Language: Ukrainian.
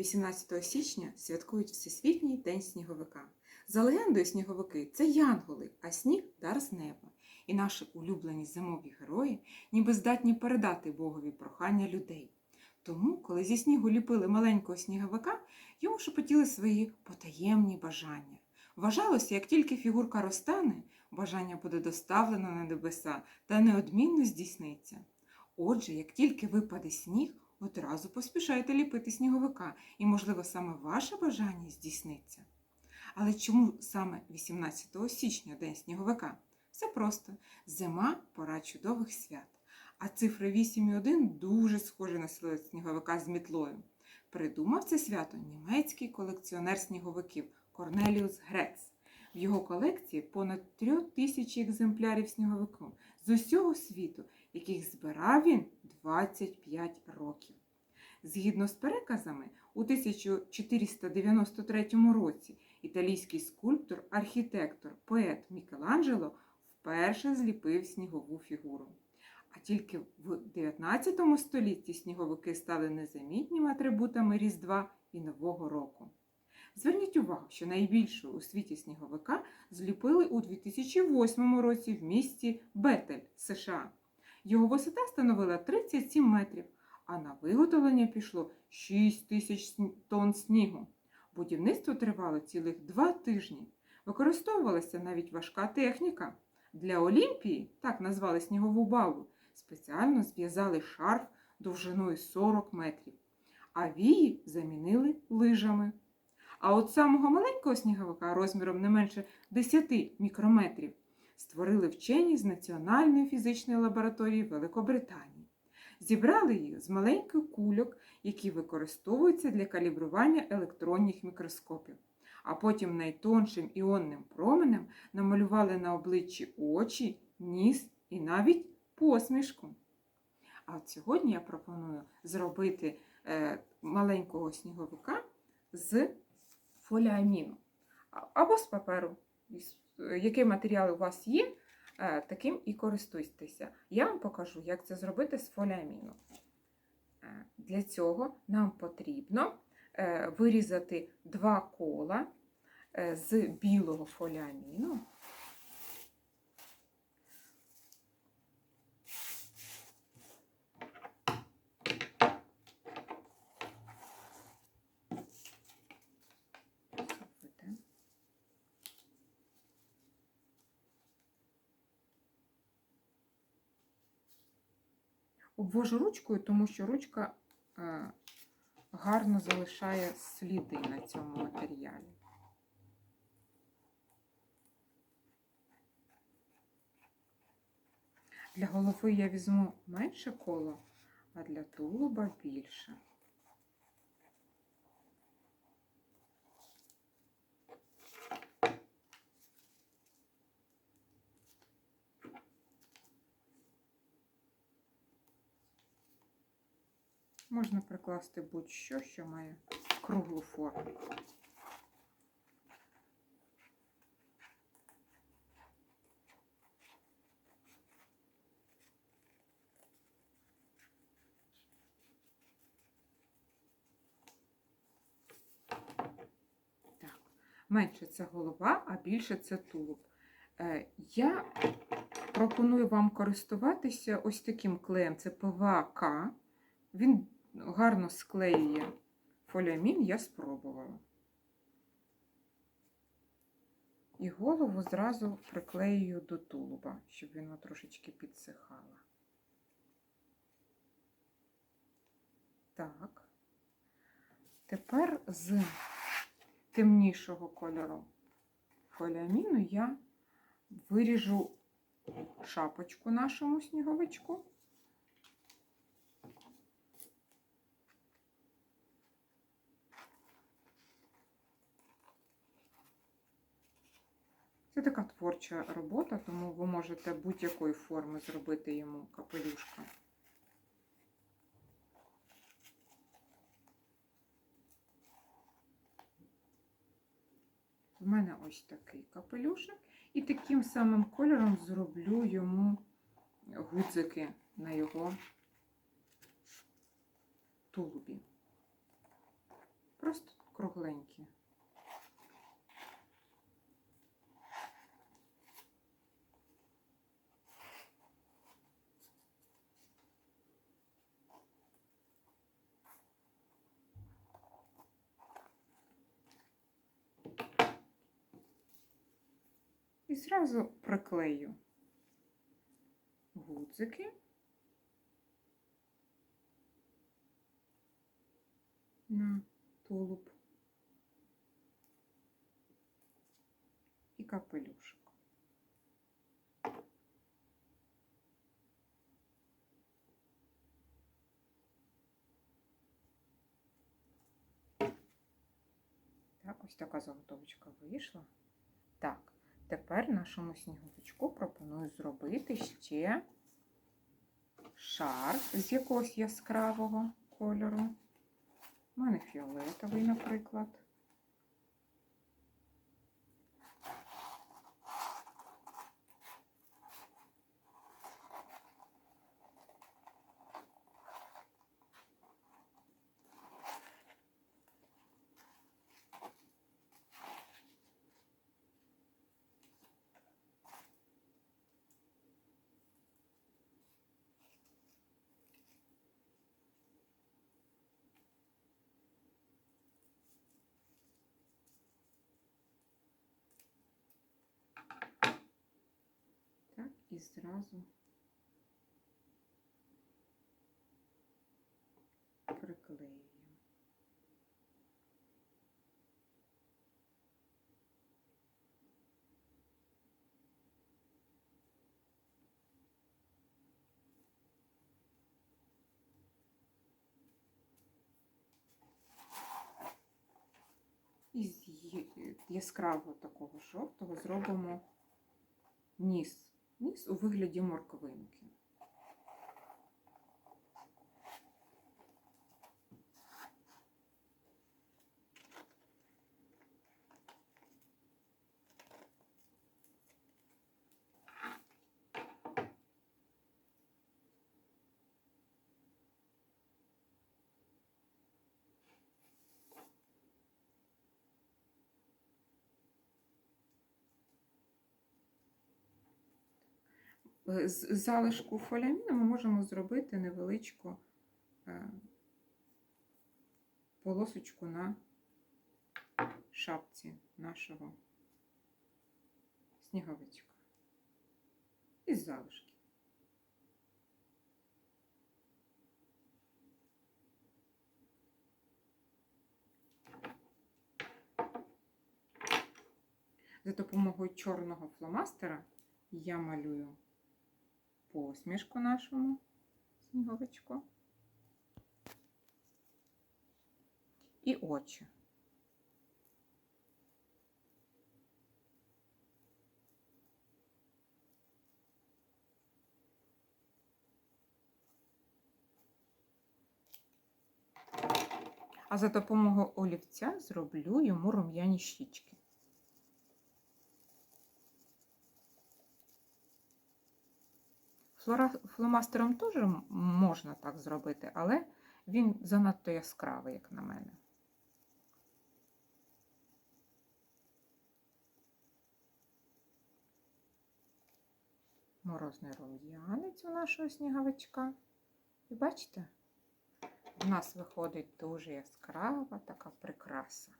18 січня святкують Всесвітній день сніговика. За легендою, сніговики це янголи, а сніг дар з неба. І наші улюблені зимові герої ніби здатні передати Богові прохання людей. Тому, коли зі снігу ліпили маленького сніговика, йому шепотіли свої потаємні бажання. Вважалося, як тільки фігурка розтане, бажання буде доставлено на небеса та неодмінно здійсниться. Отже, як тільки випаде сніг, одразу поспішайте ліпити сніговика, і, можливо, саме ваше бажання здійсниться. Але чому саме 18 січня День сніговика? Все просто зима пора чудових свят. А цифри 8 і 1 дуже схожі на силует сніговика з мітлою. Придумав це свято німецький колекціонер сніговиків Корнеліус Грец. В його колекції понад трьох тисячі екземплярів сніговиків з усього світу, яких збирав він 25 років. Згідно з переказами, у 1493 році італійський скульптор, архітектор, поет Мікеланджело вперше зліпив снігову фігуру. А тільки в 19 столітті сніговики стали незамітніми атрибутами Різдва і Нового року. Зверніть увагу, що найбільшого у світі сніговика зліпили у 2008 році в місті Бетель, США. Його висота становила 37 метрів, а на виготовлення пішло 6 тисяч тонн снігу. Будівництво тривало цілих два тижні. Використовувалася навіть важка техніка. Для Олімпії, так назвали снігову балу, спеціально зв'язали шарф довжиною 40 метрів, а вії замінили лижами. А от самого маленького сніговика розміром не менше 10 мікрометрів створили вчені з Національної фізичної лабораторії Великобританії. Зібрали їх з маленьких кульок, які використовуються для калібрування електронних мікроскопів. А потім найтоншим іонним променем намалювали на обличчі очі, ніс і навіть посмішку. А от сьогодні я пропоную зробити е, маленького сніговика з фоліаміну або з паперу. Е, Який матеріал у вас є, е, таким і користуйтеся. Я вам покажу, як це зробити з фоліаміну. Е, Для цього нам потрібно вирізати два кола з білого фоліаміну. Зробити. Обвожу ручкою, тому що ручка е, гарно залишає сліди на цьому матеріалі. Для голови я візьму менше коло, а для тулуба більше. Можна прикласти будь-що, що має круглу форму. Так, менше це голова, а більше це тулуб. Е, Я пропоную вам користуватися ось таким клеєм. Це ПВАК. Він гарно склеює фоліамін, я спробувала. І голову зразу приклеюю до тулуба, щоб він трошечки підсихала. Так. Тепер з темнішого кольору фоліаміну я виріжу шапочку нашому сніговичку. Це така творча робота, тому ви можете будь-якої форми зробити йому капелюшка. У мене ось такий капелюшок, і таким самим кольором зроблю йому гудзики на його тулубі. Просто кругленькі. І зразу приклею гудзики на тулуб і капелюшок. Так, ось така заготовочка вийшла. Так, тепер нашому сніговичку пропоную зробити ще шар з якогось яскравого кольору. У мене фіолетовий, наприклад. Так, і зразу приклеюємо. І з яскравого такого жовтого зробимо ніс. Ніс у вигляді морквинки. З залишку фоліаміну ми можемо зробити невеличку е, полосочку на шапці нашого сніговичка. Із залишки. За допомогою чорного фломастера я малюю посмішку нашому сніговичку і очі. А за допомогою олівця зроблю йому рум'яні щічки. Фломастером теж можна так зробити, але він занадто яскравий, як на мене. Морозний рум'янець у нашого сніговичка. І бачите, в нас виходить дуже яскрава така прикраса.